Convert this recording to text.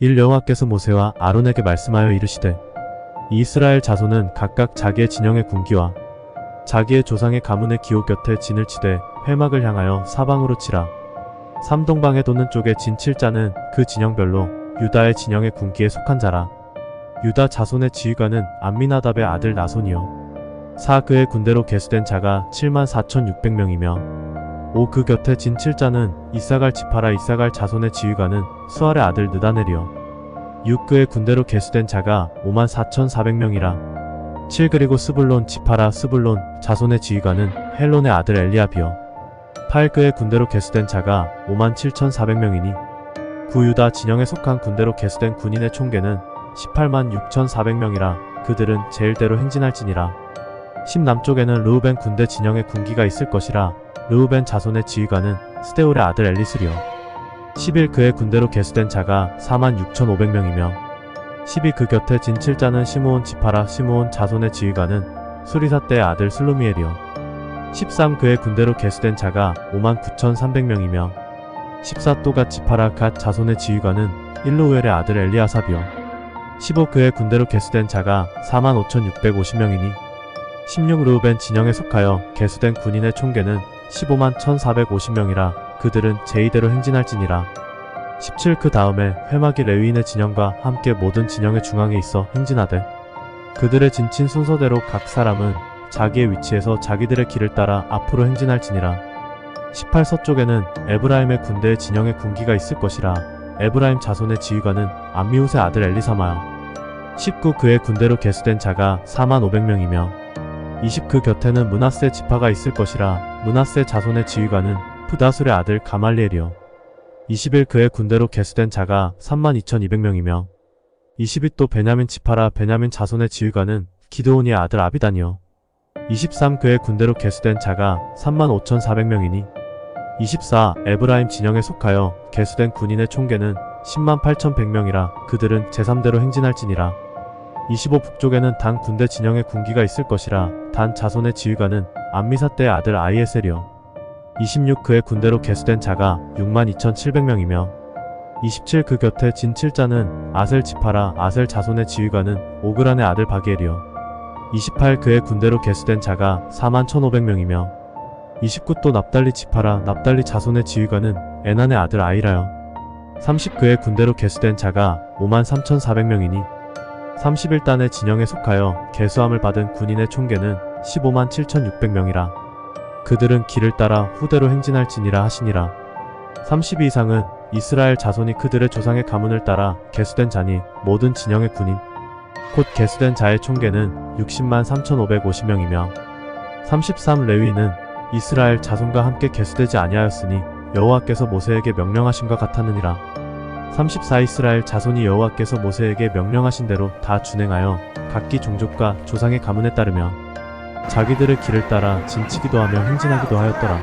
일 여호와께서 모세와 아론에게 말씀하여 이르시되 이 이스라엘 자손은 각각 자기의 진영의 군기와 자기의 조상의 가문의 기호 곁에 진을 치되 회막을 향하여 사방으로 치라. 삼동방에 도는 쪽에 진 칠자는 그 진영별로 유다의 진영의 군기에 속한 자라. 유다 자손의 지휘관은 암미나답의 아들 나손이요. 사 그의 군대로 계수된 자가 7만 4,600명이며 오 그 곁에 진 칠자는 이사갈 지파라 이사갈 자손의 지휘관은 수알의 아들 느다넬이요. 6 그의 군대로 계수된 자가 5만 4,400명이라. 7 그리고 스불론 지파라 스불론 자손의 지휘관은 헬론의 아들 엘리압이요. 8 그의 군대로 계수된 자가 5만 7,400명이니. 9 유다 진영에 속한 군대로 계수된 군인의 총계는 18만 6,400명이라 그들은 제일대로 행진할지니라 10 남쪽에는 르우벤 군대 진영의 군기가 있을 것이라 르우벤 자손의 지휘관은 스데울의 아들 엘리스리요. 11 그의 군대로 계수된 자가 4만 6,500명이며 12 그 곁에 진 칠자는 시므온 지파라 시므온 자손의 지휘관은 수리사 때의 아들 슬루미엘이요. 13 그의 군대로 계수된 자가 5만 9,300명이며 14 또가 지파라 갓 자손의 지휘관은 일로우엘의 아들 엘리아삽이요. 15 그의 군대로 계수된 자가 4만 5,650명이니 16 르우벤 진영에 속하여 계수된 군인의 총계는 15만 1,450명이라 그들은 제이대로 행진할지니라. 17 그 다음에 회막이 레위인의 진영과 함께 모든 진영의 중앙에 있어 행진하되 그들의 진친 순서대로 각 사람은 자기의 위치에서 자기들의 길을 따라 앞으로 행진할지니라. 18 서쪽에는 에브라임의 군대의 진영의 군기가 있을 것이라 에브라임 자손의 지휘관은 암미웃의 아들 엘리사마요 19 그의 군대로 계수된 자가 4만 500명이며 20 그 곁에는 문하세 지파가 있을 것이라 문하세 자손의 지휘관은 푸다술의 아들 가말리엘이요. 21 그의 군대로 계수된 자가 3만 2200명이며 22또 베냐민 지파라 베냐민 자손의 지휘관은 기드온이의 아들 아비단이요 23 그의 군대로 계수된 자가 3만 5400명이니 24 에브라임 진영에 속하여 계수된 군인의 총계는 10만 8100명이라 그들은 제3대로 행진할지니라 25 북쪽에는 단 군대 진영의 군기가 있을 것이라 단 자손의 지휘관은 암미사 때의 아들 아이에셀이요. 26 그의 군대로 계수된 자가 6만 2700명이며 27 그 곁에 진 칠자는 아셀 지파라 아셀 자손의 지휘관은 오그란의 아들 바기엘이요. 28 그의 군대로 계수된 자가 4만 1500명이며 29 또 납달리 지파라 납달리 자손의 지휘관은 에난의 아들 아이라요. 30 그의 군대로 계수된 자가 5만 3400명이니 31단의 진영에 속하여 계수함을 받은 군인의 총계는 15만 7600명이라. 그들은 길을 따라 후대로 행진할지니라 하시니라. 32 이상은 이스라엘 자손이 그들의 조상의 가문을 따라 계수된 자니 모든 진영의 군인 곧 계수된 자의 총계는 60만 3550명이며 33 레위는 이스라엘 자손과 함께 계수되지 아니하였으니 여호와께서 모세에게 명령하신 것 같았느니라 34 이스라엘 자손이 여호와께서 모세에게 명령하신 대로 다 준행하여 각기 종족과 조상의 가문에 따르며 자기들의 길을 따라 진치기도 하며 행진하기도 하였더라